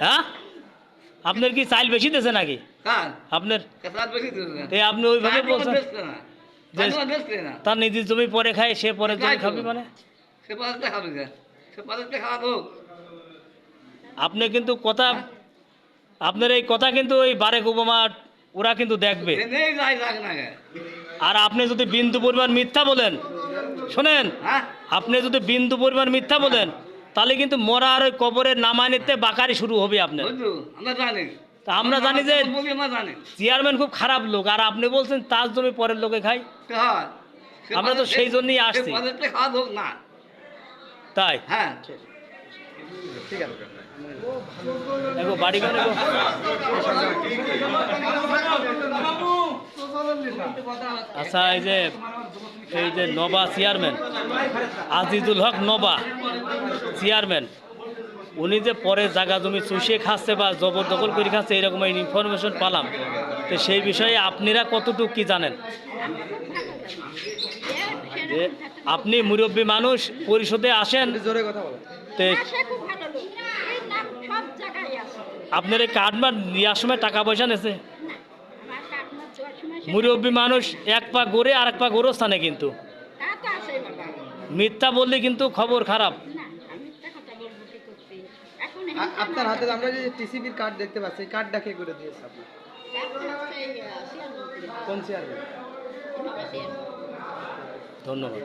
হ্যাঁ? আপনার কি চাইল বেশি দিয়েছে নাকি? আপনার? আপনি ওইভাবে বলছেন। তার নিজের জমি পরে খায় সে পরে জমি খাবে মানে? আপনি কিন্তু কথা আপনার এই কথা কিন্তু ওই বারেক ওবামা ওরা কিন্তু দেখবে। আর আপনি যদি বিন্দু পরিমাণ মিথ্যা বলেন শোনেন হ্যাঁ? আপনি যদি বিন্দু পরিমাণ মিথ্যা বলেন তাহলে কিন্তু মরা আর ওই কবরের নামানিতে বাকারি শুরু হবে আপনার। আমরা জানি। তা আমরা জানি যে চেয়ারম্যান খুব খারাপ লোক আর আপনি বলছেন তার জমি পরের লোকে খাই আমরা তো সেই জন্যই আসছি। তাই? হ্যাঁ। দেখো বাড়ি করে আচ্ছা এই যে এই যে নবা চেয়ারম্যান। আজিজুল হক নবা চেয়ারম্যান উনি যে পরে জায়গা জমি চুষিয়ে খাচ্ছে বা জবরদখল করে খাচ্ছে, এরকম ইনফরমেশন পালাম। তো সেই বিষয়ে আপনারা কতটুকু কি জানেন? আপনি মুরব্বী মানুষ, পরিষদে আসেন। আপনার এই কার্ডবার নেওয়ার সময় টাকা পয়সা নেছে মুরব্বী মানুষ এক পা গড়ে আর এক পা স্থানে কিন্তু। মিথ্যা বললে কিন্তু খবর খারাপ। আপনার হাতে আমরা যে টিসিবির কার্ড দেখতে পাচ্ছি এই কার্ডটা কে করে দিয়েছে আপনি। কোন চেয়ারম্যান ধন্যবাদ।